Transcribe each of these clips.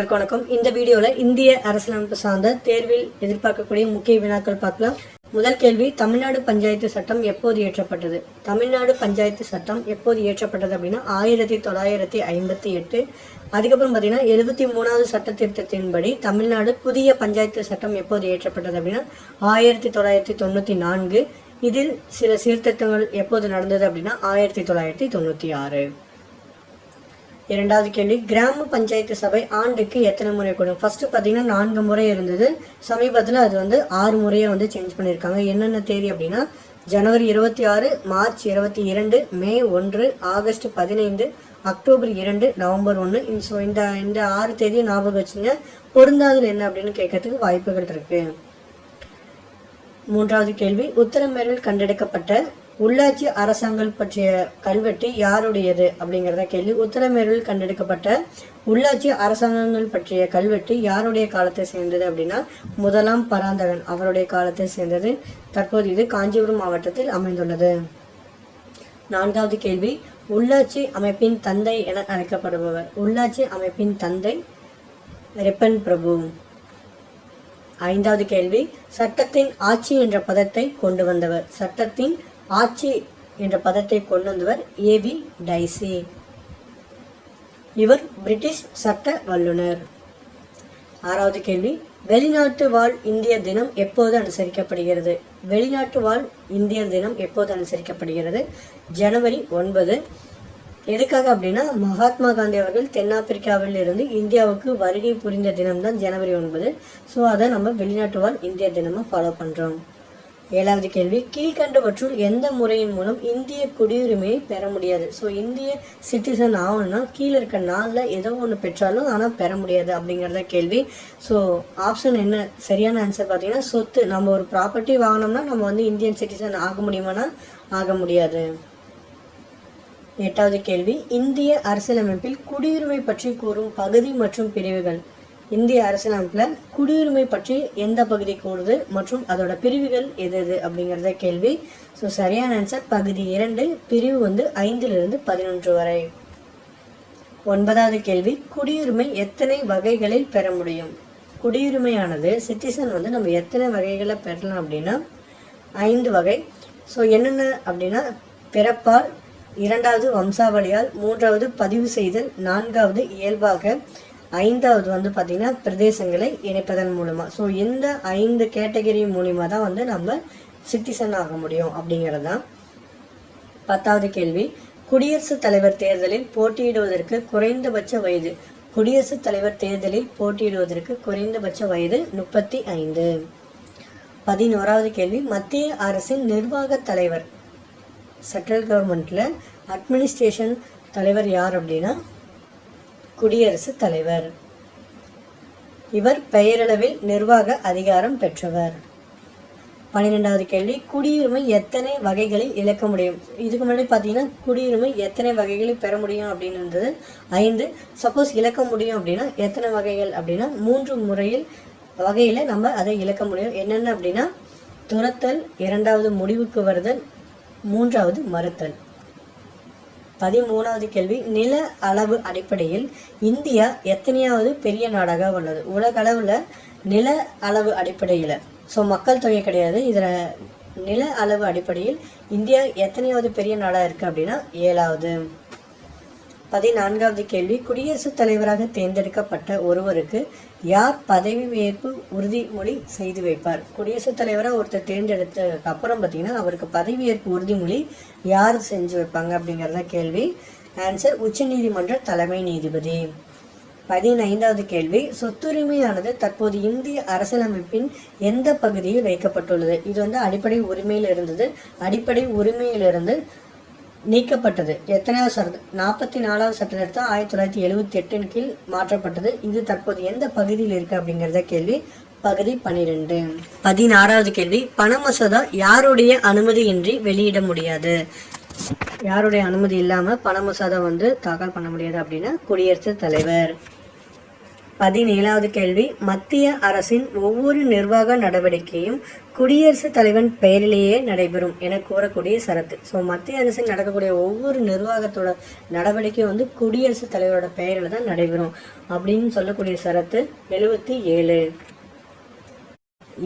எல்லாருக்கும் வணக்கம். இந்த வீடியோவில் இந்திய அரசியலமைப்பு சார்ந்த தேர்வில் எதிர்பார்க்கக்கூடிய முக்கிய வினாக்கள் பார்க்கலாம். முதல் கேள்வி தமிழ்நாடு பஞ்சாயத்து சட்டம் எப்போது இயற்றப்பட்டது? தமிழ்நாடு பஞ்சாயத்து சட்டம் எப்போது இயற்றப்பட்டது அப்படின்னா ஆயிரத்தி தொள்ளாயிரத்தி ஐம்பத்தி எட்டு. அதுக்கப்புறம் பார்த்தீங்கன்னா எழுபத்தி மூணாவது சட்ட திருத்தத்தின்படி தமிழ்நாடு புதிய பஞ்சாயத்து சட்டம் எப்போது இயற்றப்பட்டது அப்படின்னா ஆயிரத்தி தொள்ளாயிரத்தி தொண்ணூற்றி நான்கு. இதில் சில சீர்திருத்தங்கள் எப்போது நடந்தது அப்படின்னா ஆயிரத்தி தொள்ளாயிரத்தி தொண்ணூற்றி ஆறு. இரண்டாவது கேள்வி. கிராம பஞ்சாயத்து சபை ஆண்டுக்கு எத்தனை முறை கூடும்? ஃபர்ஸ்ட் பார்த்தீங்கன்னா நான்கு முறை இருந்தது. சமீபத்தில் அது வந்து ஆறு முறையை வந்து சேஞ்ச் பண்ணியிருக்காங்க. என்னென்ன தேதி அப்படின்னா ஜனவரி இருபத்தி ஆறு மார்ச் இருபத்தி இரண்டு மே ஒன்று ஆகஸ்ட் பதினைந்து அக்டோபர் இரண்டு நவம்பர் ஒன்று. ஸோ இந்த இந்த ஆறு தேதியை ஞாபகம் வச்சுங்க. பொருந்தாதல் என்ன அப்படின்னு கேட்கறதுக்கு வாய்ப்புகள் இருக்கு. மூன்றாவது கேள்வி. உத்தரமேரில் கண்டெடுக்கப்பட்ட உள்ளாட்சி அரசாங்கம் பற்றிய கல்வெட்டு யாருடையது அப்படிங்கிறத கேள்வி. உத்தரமேரில் கண்டெடுக்கப்பட்ட உள்ளாட்சி அரசாங்கங்கள் பற்றிய கல்வெட்டு யாருடைய காலத்தை சேர்ந்தது அப்படின்னா முதலாம் பராந்தகன் அவருடைய காலத்தை சேர்ந்தது. தற்போது இது காஞ்சிபுரம் மாவட்டத்தில் அமைந்துள்ளது. நான்காவது கேள்வி உள்ளாட்சி அமைப்பின் தந்தை என அழைக்கப்படுபவர். உள்ளாட்சி அமைப்பின் தந்தை ரிப்பன் பிரபு. ஐந்தாவது கேள்வி சட்டத்தின் ஆட்சி என்ற பதத்தை கொண்டு வந்தவர். சட்டத்தின் ஆட்சி என்ற பதத்தை கொண்டு வந்தவர் ஏவி டைசி. இவர் பிரிட்டிஷ் சட்ட வல்லுனர் ஆறாவது கேள்வி வெளிநாட்டு வாழ் இந்தியர் தினம் எப்போது அனுசரிக்கப்படுகிறது? வெளிநாட்டு வாழ் இந்தியர் தினம் எப்போது அனுசரிக்கப்படுகிறது? ஜனவரி ஒன்பது. எதுக்காக அப்படின்னா மகாத்மா காந்தி அவர்கள் தென்னாப்பிரிக்காவில் இருந்து இந்தியாவுக்கு வருகை புரிந்த தினம்தான் ஜனவரி ஒன்பது. ஸோ அதை நம்ம வெளிநாட்டு வாழ் இந்திய தினமாக ஃபாலோ பண்ணுறோம் ஏழாவது கேள்வி கீழ்கண்டவற்றுள் எந்த முறையின் மூலம் இந்திய குடியுரிமையை பெற முடியாது? ஸோ இந்திய சிட்டிசன் ஆகணும்னா கீழே இருக்க நாளில் ஏதோ ஒன்று பெற்றாலும் ஆனால் பெற முடியாது அப்படிங்கிறத கேள்வி. ஸோ ஆப்ஷன் என்ன? சரியான ஆன்சர் பார்த்தீங்கன்னா சொத்து. நம்ம ஒரு ப்ராப்பர்ட்டி வாங்கினோம்னா நம்ம வந்து இந்தியன் சிட்டிசன் ஆக முடியுமானா? ஆக முடியாது. எட்டாவது கேள்வி இந்திய அரசியலமைப்பில் குடியுரிமை பற்றி கூறும் பகுதி மற்றும் பிரிவுகள். இந்திய அரசியலமைப்பில் குடியுரிமை பற்றி எந்த பகுதி கூடுது மற்றும் அதோட பிரிவுகள் எது எது அப்படிங்கிறத கேள்வி. ஸோ சரியான ஆன்சர் பகுதி இரண்டு பிரிவு வந்து ஐந்திலிருந்து பதினொன்று வரை. ஒன்பதாவது கேள்வி குடியுரிமை எத்தனை வகைகளில் பெற முடியும்? குடியுரிமையானது சிட்டிசன் வந்து நம்ம எத்தனை வகைகளை பெறலாம் அப்படின்னா ஐந்து வகை. ஸோ என்னென்ன அப்படின்னா பிறப்பால் இரண்டாவது வம்சாவளியால் மூன்றாவது பதிவு செய்தல் நான்காவது இயல்பாக ஐந்தாவது வந்து பார்த்திங்கன்னா பிரதேசங்களை இணைப்பதன் மூலமாக ஸோ இந்த ஐந்து கேட்டகரி மூலிமா தான் வந்து நம்ம சிட்டிசன் ஆக முடியும் அப்படிங்கிறது தான் பத்தாவது கேள்வி. குடியரசுத் தலைவர் தேர்தலில் போட்டியிடுவதற்கு குறைந்தபட்ச வயது. குடியரசுத் தலைவர் தேர்தலில் போட்டியிடுவதற்கு குறைந்தபட்ச வயது முப்பத்தி ஐந்து. பதினோராவது கேள்வி. மத்திய அரசின் நிர்வாக தலைவர் சென்ட்ரல் கவர்மெண்ட்ல அட்மினிஸ்ட்ரேஷன் தலைவர் யார் அப்படின்னா குடியரசுத் தலைவர். இவர் பெயரளவில் நிர்வாக அதிகாரம் பெற்றவர். பன்னிரெண்டாவது கேள்வி குடியுரிமை எத்தனை வகைகளில் இழக்க முடியும்? இதுக்கு முன்னாடி பார்த்தீங்கன்னா குடியுரிமை எத்தனை வகைகளில் பெற முடியும் அப்படின்னு இருந்தது ஐந்து சப்போஸ் இழக்க முடியும் அப்படின்னா எத்தனை வகைகள் அப்படின்னா மூன்று முறையில் வகையில் நம்ம அதை இழக்க முடியும். என்னென்ன அப்படின்னா துரத்தல் இரண்டாவது முடிவுக்கு வருதல் மூன்றாவது மறுத்தல். பதிமூணாவது கேள்வி. நில அளவு அடிப்படையில் இந்தியா எத்தனையாவது பெரிய நாடாக உள்ளது? உலக அளவில் நில அளவு அடிப்படையில். ஸோ மக்கள் தொகை கிடையாது. இதில் நில அளவு அடிப்படையில் இந்தியா எத்தனையாவது பெரிய நாடாக இருக்குது அப்படின்னா ஏழாவது. பதினான்காவது கேள்வி. குடியரசுத் தலைவராக தேர்ந்தெடுக்கப்பட்ட ஒருவருக்கு யார் பதவி ஏற்பு உறுதிமொழி செய்து வைப்பார்? குடியரசுத் தலைவராக ஒருத்தர் தேர்ந்தெடுத்ததுக்கு அப்புறம் பார்த்தீங்கன்னா அவருக்கு பதவியேற்பு உறுதிமொழி யார் செஞ்சு வைப்பாங்க அப்படிங்கிறத கேள்வி. ஆன்சர் உச்சநீதிமன்ற தலைமை நீதிபதி. பதினைந்தாவது கேள்வி சொத்துரிமையானது தற்போது இந்திய அரசியலமைப்பின் எந்த பகுதியில் வைக்கப்பட்டுள்ளது? இது வந்து அடிப்படை உரிமையில் இருந்தது அடிப்படை உரிமையிலிருந்து நீக்கப்பட்டது. எத்தனையாவது சட்டம் நாற்பத்தி நாலாவது சட்ட திருத்தம் ஆயிரத்தி தொள்ளாயிரத்தி எழுபத்தி எட்டின் கீழ் மாற்றப்பட்டது. இது தற்போது எந்த பகுதியில் இருக்கு அப்படிங்கிறத கேள்வி பகுதி பனிரெண்டு. பதினாறாவது கேள்வி பண மசோதா யாருடைய அனுமதியின்றி வெளியிட முடியாது? யாருடைய அனுமதி இல்லாம பண மசோதா வந்து தாக்கல் பண்ண முடியாது அப்படின்னா குடியரசுத் தலைவர். பதினேழாவது கேள்வி. மத்திய அரசின் ஒவ்வொரு நிர்வாக நடவடிக்கையும் குடியரசுத் தலைவன் பெயரிலேயே நடைபெறும் என கூறக்கூடிய சரத்து ஸோ மத்திய அரசின் நடக்கக்கூடிய ஒவ்வொரு நிர்வாகத்தோட நடவடிக்கையும் வந்து குடியரசுத் தலைவரோட பெயரில் தான் நடைபெறும் அப்படின்னு சொல்லக்கூடிய சரத்து எழுபத்தி ஏழு.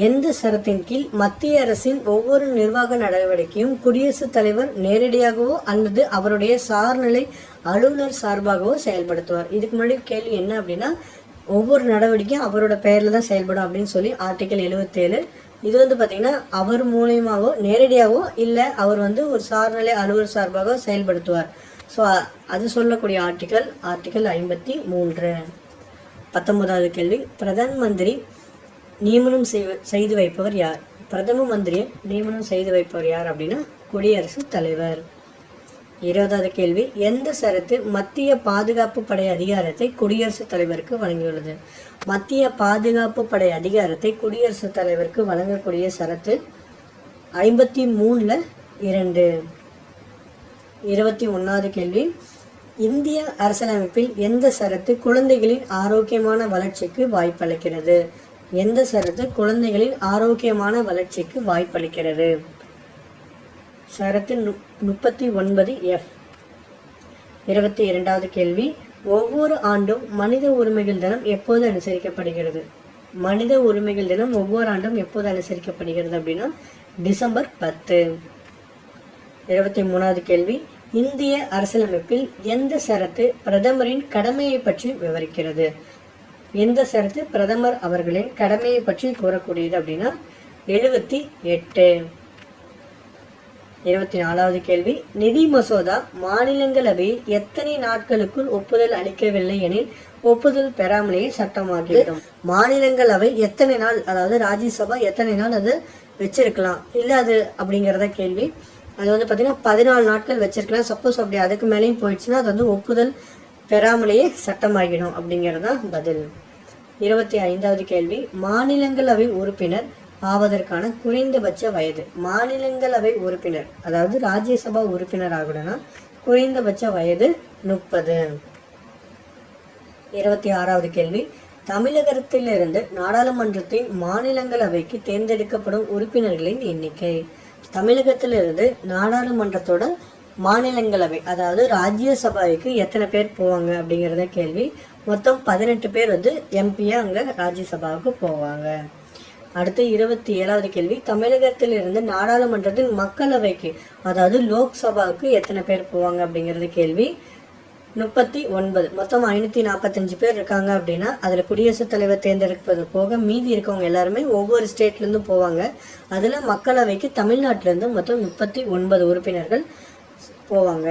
எந்த சரத்தின் கீழ் மத்திய அரசின் ஒவ்வொரு நிர்வாக நடவடிக்கையும் குடியரசுத் தலைவர் நேரடியாகவோ அல்லது அவருடைய சார்நிலை அலுவலர் சார்பாகவோ செயல்படுத்துவார்? இதுக்கு முன்னாடி கேள்வி என்ன அப்படின்னா ஒவ்வொரு நடவடிக்கையும் அவரோட பெயரில் தான் செயல்படும் அப்படின்னு சொல்லி ஆர்டிக்கல் எழுபத்தேழு இது வந்து பார்த்திங்கன்னா அவர் மூலியமாகவோ நேரடியாகவோ இல்லை அவர் வந்து ஒரு சார்நிலை அலுவலர் சார்பாக செயல்படுத்துவார். ஸோ அது சொல்லக்கூடிய ஆர்டிக்கல் ஆர்டிக்கல் ஐம்பத்தி மூன்று. பத்தொன்பதாவது கேள்வி. பிரதான் மந்திரி நியமனம் செய்வ- செய்து வைப்பவர் யார்? பிரதம மந்திரியை நியமனம் செய்து வைப்பவர் யார் அப்படின்னா குடியரசுத் தலைவர். இருபதாவது கேள்வி. எந்த சரத்து மத்திய பாதுகாப்பு படை அதிகாரத்தை குடியரசுத் தலைவருக்கு வழங்கியுள்ளது? மத்திய பாதுகாப்பு படை அதிகாரத்தை குடியரசுத் தலைவருக்கு வழங்கக்கூடிய சரத்து ஐம்பத்தி மூணில் இரண்டு. இருபத்தி ஒன்றாவது கேள்வி. இந்திய அரசியலமைப்பில் எந்த சரத்து குழந்தைகளின் ஆரோக்கியமான வளர்ச்சிக்கு வாய்ப்பளிக்கிறது? எந்த சரத்து குழந்தைகளின் ஆரோக்கியமான வளர்ச்சிக்கு வாய்ப்பளிக்கிறது? சரத்து முப்பத்தி ஒன்பது எஃப் இருபத்தி இரண்டாவது கேள்வி. ஒவ்வொரு ஆண்டும் மனித உரிமைகள் தினம் எப்போது அனுசரிக்கப்படுகிறது? மனித உரிமைகள் தினம் ஒவ்வொரு ஆண்டும் எப்போது அனுசரிக்கப்படுகிறது அப்படின்னா டிசம்பர் பத்து. இருபத்தி மூணாவது கேள்வி. இந்திய அரசியலமைப்பில் எந்த சரத்து பிரதமரின் கடமையை பற்றி விவரிக்கிறது? எந்த சரத்து பிரதமர் அவர்களின் கடமையை பற்றி கூறக்கூடியது அப்படின்னா எழுபத்தி எட்டு. இருபத்தி நாலாவது கேள்வி. நிதி மசோதா மாநிலங்களவையில் எத்தனை நாட்களுக்குள் ஒப்புதல் அளிக்கவில்லை எனில் ஒப்புதல் பெறாமலேயே சட்டமாகிவிடும். மாநிலங்களவை எத்தனை நாள் அதாவது ராஜ்யசபா எத்தனை நாள் அது வச்சிருக்கலாம்? இல்ல அது அப்படிங்கறத கேள்வி. அது வந்து பாத்தீங்கன்னா பதினாலு நாட்கள் வச்சிருக்கலாம். சப்போஸ் அப்படி அதுக்கு மேலேயும் போயிடுச்சுன்னா அது வந்து ஒப்புதல் பெறாமலேயே சட்டமாகிடும் அப்படிங்கிறது தான் பதில். இருபத்தி ஐந்தாவது கேள்வி. மாநிலங்களவை உறுப்பினர் ஆவதற்கான குறைந்தபட்ச வயது. மாநிலங்களவை உறுப்பினர் அதாவது ராஜ்யசபா உறுப்பினர் ஆகணும்னா குறைந்தபட்ச வயது முப்பது. இருபத்தி ஆறாவது கேள்வி. தமிழகத்திலிருந்து நாடாளுமன்றத்தின் மாநிலங்களவைக்கு தேர்ந்தெடுக்கப்படும் உறுப்பினர்களின் எண்ணிக்கை. தமிழகத்திலிருந்து நாடாளுமன்றத்தோட மாநிலங்களவை அதாவது ராஜ்யசபாவுக்கு எத்தனை பேர் போவாங்க அப்படிங்கிறத கேள்வி. மொத்தம் பதினெட்டு பேர் வந்து எம்பியாக அங்கே ராஜ்யசபாவுக்கு போவாங்க. அடுத்து இருபத்தி ஏழாவது கேள்வி. தமிழகத்திலிருந்து நாடாளுமன்றத்தின் மக்களவைக்கு அதாவது லோக்சபாவுக்கு எத்தனை பேர் போவாங்க அப்படிங்கிறது கேள்வி. முப்பத்தி ஒன்பது. மொத்தம் ஐநூற்றி நாற்பத்தஞ்சு பேர் இருக்காங்க அப்படின்னா அதில் குடியரசுத் தலைவர் தேர்ந்தெடுப்பது போக மீதி இருக்கவங்க எல்லாருமே ஒவ்வொரு ஸ்டேட்லேருந்து போவாங்க. அதில் மக்களவைக்கு தமிழ்நாட்டிலேருந்து மொத்தம் முப்பத்தி ஒன்பது உறுப்பினர்கள் போவாங்க.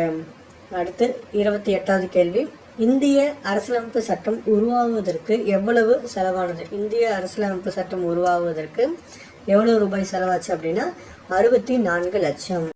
அடுத்து இருபத்தி எட்டாவது கேள்வி. இந்திய அரசியலமைப்பு சட்டம் உருவாகுவதற்கு எவ்வளவு செலவானது? இந்திய அரசியலமைப்பு சட்டம் உருவாகுவதற்கு எவ்வளவு ரூபாய் செலவாச்சு அப்படின்னா அறுபத்தி நான்கு லட்சம்.